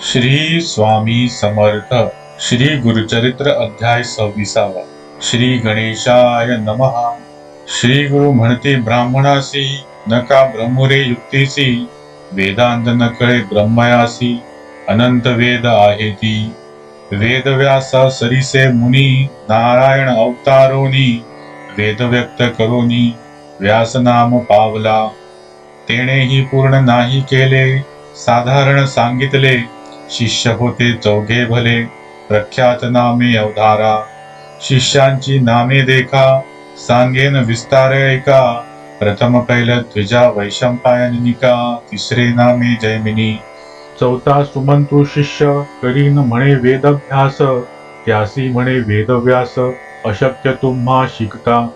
श्री स्वामी समर्थ श्री गुरुचरित्र अध्याय सव्वीसावा. श्री गणेशाय नमहा श्री गुरु म्हणते ब्राह्मणासी नका ब्रह्मरे युक्तीसी. वेदांत न कळे ब्रह्मयासी अनंत वेद आहे ती वेदव्यासा सरिसे मुनी नारायण अवतारोनी. वेद व्यक्त करोनी व्यासनाम पावला. तेणेही पूर्ण नाही केले साधारण सांगितले शिष्य होते चौघे भले प्रख्यात नामे अवधारा। शिष्यांची नामे देखा सांगेन विस्तार ऐका। प्रथम पहिलं द्विजा वैशंपायनिका तिसरे नामे जैमिनी। चौथा सुमंतू शिष्य करीन म्हणे वेदभ्यास। त्यासी म्हणे वेदव्यास अशक्य तुम्हा शिकता।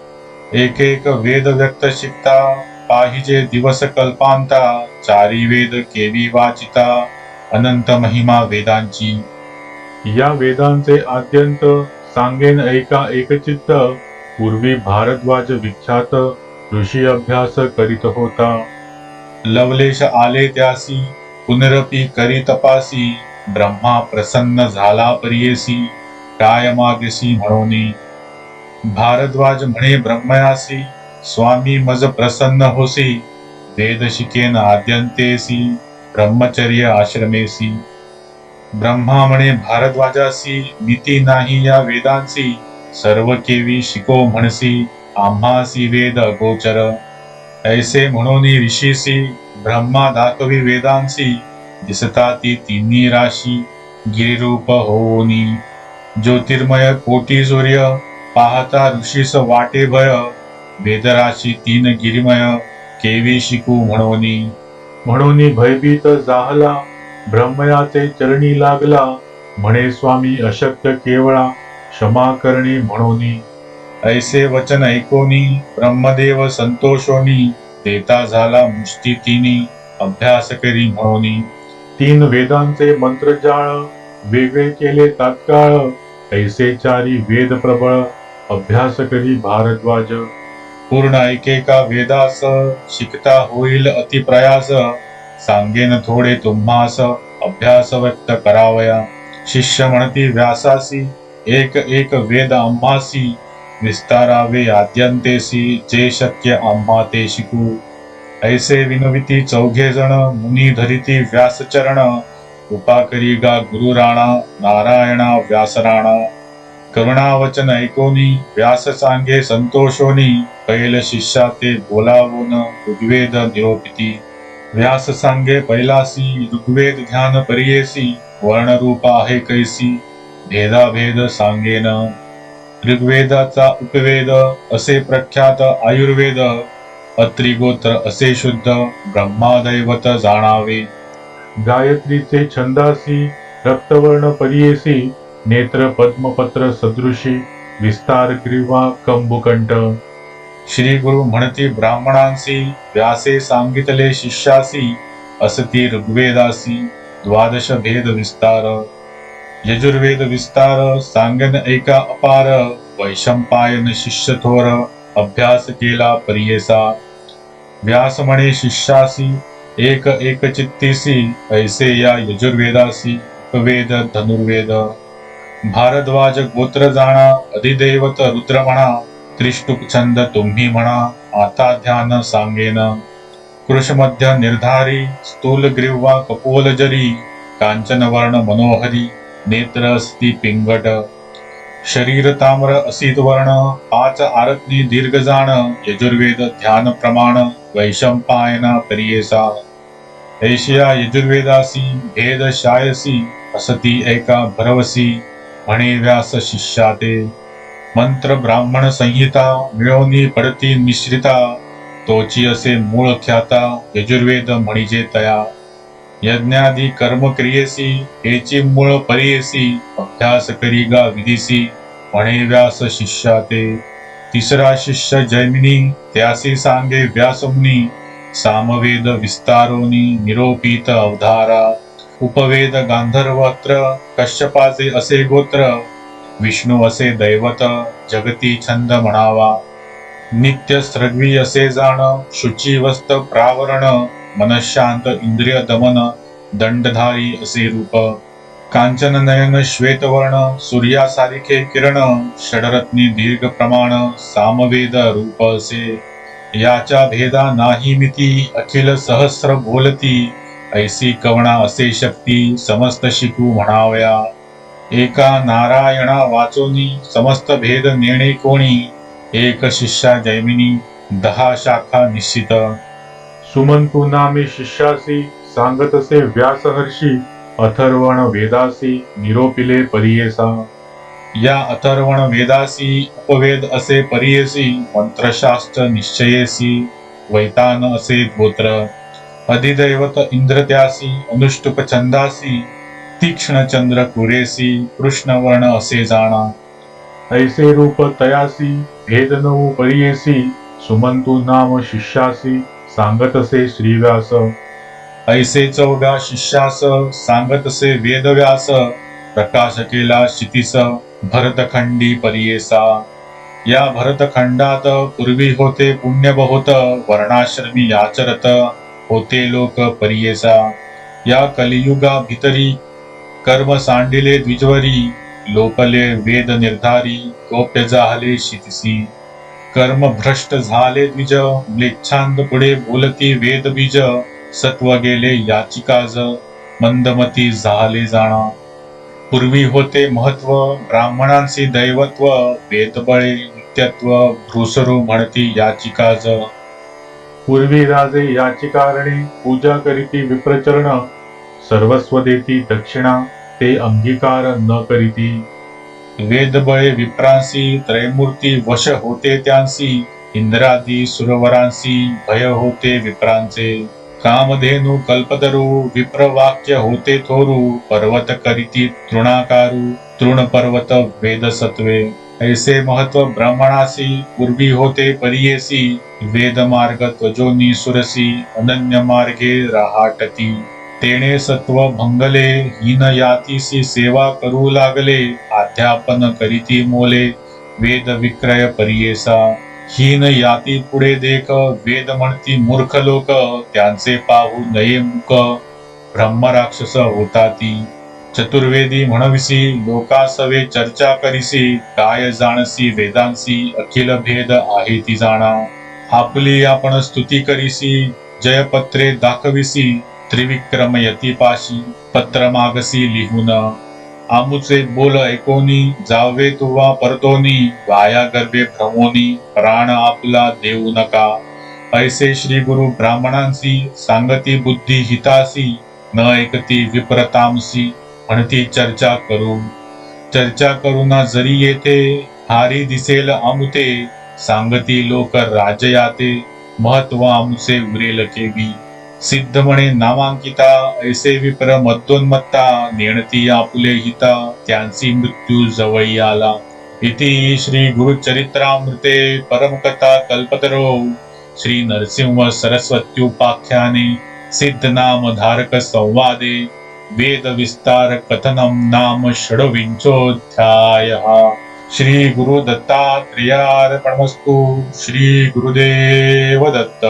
एक एक वेद व्यक्त शिकता पाहिजे दिवस कल्पांता। चारी वेद केवी वाचिता। अनंत महिमा वेदांची. या वेदांचे आद्यंत सांगेन ऐका एकचित्त पूर्वी भारद्वाज विख्यात ऋषी अभ्यास करीत होता. लवलेश आले त्यासी पुनरपी करी तपासी ब्रह्मा प्रसन्न झाला परियेसी काय मागेसी म्हणोनी. भारद्वाज म्हणे ब्रह्मयासी स्वामी मज प्रसन्न होसी वेद शिकेन आद्यंतेसी. ब्रह्मचर्य आश्रमेसी ब्रह्मा म्हणे भारद्वाजासी नीती नाही या वेदांसी। सर्व केवी शिको म्हणसी आम्हासी वेद अगोचर ऐसे म्हणून ऋषीसी ब्रह्मा दाखवी वेदांसी दिसता ती तिन्ही राशी गिरिरूप होनी ज्योतिर्मय कोटी सूर्य पाहता ऋषीस वाटे भय वेदराशी तीन गिरिमय केवी शिकू म्हणोनी। म्हणून भयभीत जाहला ब्रह्मयाचे चरणी लागला. म्हणे स्वामी अशक्य केवळा क्षमा करणे म्हणोनी. ऐसे वचन ऐकोनी ब्रह्मदेव संतोषोनी देता झाला मुष्टी तिनी अभ्यास करी म्हणोनी. तीन वेदांचे मंत्रजाळ वेगळे केले तात्काळ. ऐसे चारी वेद प्रबळ अभ्यास करी भारद्वाज. पूर्ण ऐकेका वेदास शिकता होईल अतिप्रयास. सांगेन थोडे तुम्हास अभ्यास व्यक्त करावया. शिष्य म्हणती व्यासासी एक एक वेद आम्हासी विस्तारावे आद्यंतेसी जे शक्य आम्हा ते शिकू. ऐसे विनविती चौघे जण मुनी धरिती व्यासचरण. उपा करी गा गुरु राणा नारायणा व्यासराणा. करुणावचन ऐकोनी व्यास सांगे संतोषोनी कैल शिष्या ते बोलावून ऋग्वेद निरोपिती. व्यास सांगे पैलासी ऋग्वेद ध्यान परियेसी वर्णरूप आहे कैसी भेदाभेद सांगेन. ऋग्वेदाचा उपवेद असे प्रख्यात आयुर्वेद अत्रिगोत्र असे शुद्ध ब्रह्मादैवत जाणावे. गायत्रीचे छंदासी रक्तवर्ण परियेसी नेत्र पद्मपत्र सदृशी विस्तार ग्रीवा कंबुकंठ. श्री गुरु म्हणती ब्राह्मणांसी व्यासे सांगितले शिष्यासी असती ऋग्वेदासी द्वादश भेद विस्तार। यजुर्वेद विस्तार सांगन एका अपार वैशंपायन शिष्य थोर अभ्यास केला परियेसा। व्यास म्हणे शिष्यासी एक एक चित्तीसी ऐसे या यजुर्वेदासी वेद धनुर्वेद। भारद्वाज गोत्र जाणा अधिदैवत रुद्र म्हणा त्रिष्टुप छंद तुम्ही म्हणा आता ध्यान सांगेन. कृषमध्य निर्धारी स्थूल ग्रीवा कपोल जरी कांचन वर्ण मनोहरी नेत्र अस्ति पिंगट. शरीर ताम्र असित वर्ण पाच आरत्नी दीर्घ जाण यजुर्वेद ध्यान प्रमाण वैशंपायना परियेसा ऐशिया यजुर्वेदासी भेद शायसी असती एका भरवसी म्हणे व्यास शिष्या ते मंत्र ब्राह्मण संहिता मिळवणी पडती मिश्रिता तोची असे मूळ ख्याता यजुर्वेद म्हणजे तया. यज्ञादी कर्म क्रियेसी हेची मूळ परियेसी अभ्यास करी गा विधीसी म्हणे व्यास शिष्या ते. तिसरा शिष्य जैमिनी त्यासी सांगे व्यासमुनी सामवेद विस्तारोनी निरोपित अवधारा. उपवेद गांधर्वत्र कश्यपाचे असे गोत्र विष्णू असे दैवत जगती छंद म्हणावा. नित्य स्रग्वी असे जाण शुची वस्त प्रावरण मनशांत इंद्रिय दमन दंडधारी असे रूप. कांचन नयन श्वेतवर्ण सूर्यासारिखे किरण षडरत्नी दीर्घ प्रमाण सामवेद रूप असे. याच्या भेदा नाही मिती अखिल सहस्र बोलती. ऐसी कवणा असे शक्ती समस्त शिकू म्हणाव्या. एका नारायणा वाचोनी समस्त भेद नेणे कोणी? एक शिष्या जैमिनी दहा शाखा निश्चित. सुमंतु नामे शिष्यासी सांगतसे व्यासहर्षी अथर्वण वेदासी निरोपिले परियेसा. या अथर्वण वेदासी उपवेद असे परियेसी मंत्रशास्त्र निश्चयेसी वैतान असे गोत्र. अधिदैवत इंद्रत्यासी अनुष्टुप छंदासी तीक्ष्ण चंद्र कुरेसी कृष्णवर्ण असे जाणा. ऐसे रूप तयासी भेद नऊ परियेसी सुमंतू नाम शिष्यासी सांगतसे श्रीव्यास. ऐसे चौदा शिष्यास सांगतसे वेदव्यास प्रकाश केला क्षितीस भरतखंडी परियेसा. या भरतखंडात पूर्वी होते पुण्य बहुत वर्णाश्रमी आचरत होते लोक परियेसा. या कलियुगा भितरी कर्म सांडिले द्विजवरी लोपले वेद निर्धारी गोप्य जाहले शितिसी. कर्म भ्रष्ट झाले द्विज म्लेच्छांद पुढे बोलती वेद बीज. सत्व गेले याचिकाज मंदमती झाले जाणा. पूर्वी होते महत्त्व ब्राह्मणांचे दैवत्व वेदबळे नित्यत्व भ्रुसरू म्हणती याचिकाज. पूर्वी राजे याचिकारणे पूजा करीती विप्रचरण सर्वस्व देती दक्षिणा. ते अंगीकार न करीती. वेदबळे विप्रांसी त्रयमूर्ती वश होते त्यांसी इंद्रादी सुरवरांसी भय होते विप्रांचे. कामधेनु कल्पतरू विप्रवाक्य होते थोरू पर्वत करीती तृणाकारू तृण पर्वत वेद सत्वे ऐसे महत्त्व ब्राह्मणासी पूर्वी होते परियेसी वेद मार्ग त्वजोनी सुरसी अनन्य मार्गे राहाटती. तेणे सत्व भंगले हीन यातीसी सेवा करू लागले अध्यापन करीती मोले वेद विक्रय परियेसा. हीन याती पुढे देख वेद म्हणती मूर्ख लोक त्यांचे पाहू नये राक्षस ब्रह्मराक्षस होताती चतुर्वेदी म्हणविसी लोकासवे चर्चा करीसी काय जाणसी वेदांसी अखिल भेद आहे ती जाणा. आपली आपण स्तुती करीसी जयपत्रे दाखविसी त्रिविक्रम यतीपाशी पत्र मागसी लिहून आमुचे बोल ऐकोनी जावे तुवा परतोनी वाया गर्भे भ्रमोनी प्राण आपला देऊ नका. ऐसे श्री गुरु ब्राह्मणांसी सांगती बुद्धी हितासी न ऐकती विप्रतामसी म्हणती चर्चा करू चर्चा करुना जरी येथे हारी दिसेल आमुते सांगती लोक राजयाते महत्त्व आमचे उरेल केवी सिद्ध नामांकिता ऐसे विप्र मद्दोन्मत्ता नेणती आपले हिता त्यांची मृत्यू जवळी आला. इति श्री गुरुचरित्रामृते परमकथा कल्पतरो. श्री नरसिंह सरस्वत्युपाख्याने सिद्ध नाम धारक संवादे. वेद विस्तार कथनम नाम षडविंशोऽध्याय. श्री गुरु दत्तात्रेयार्पणमस्तु श्री गुरुदेव दत्त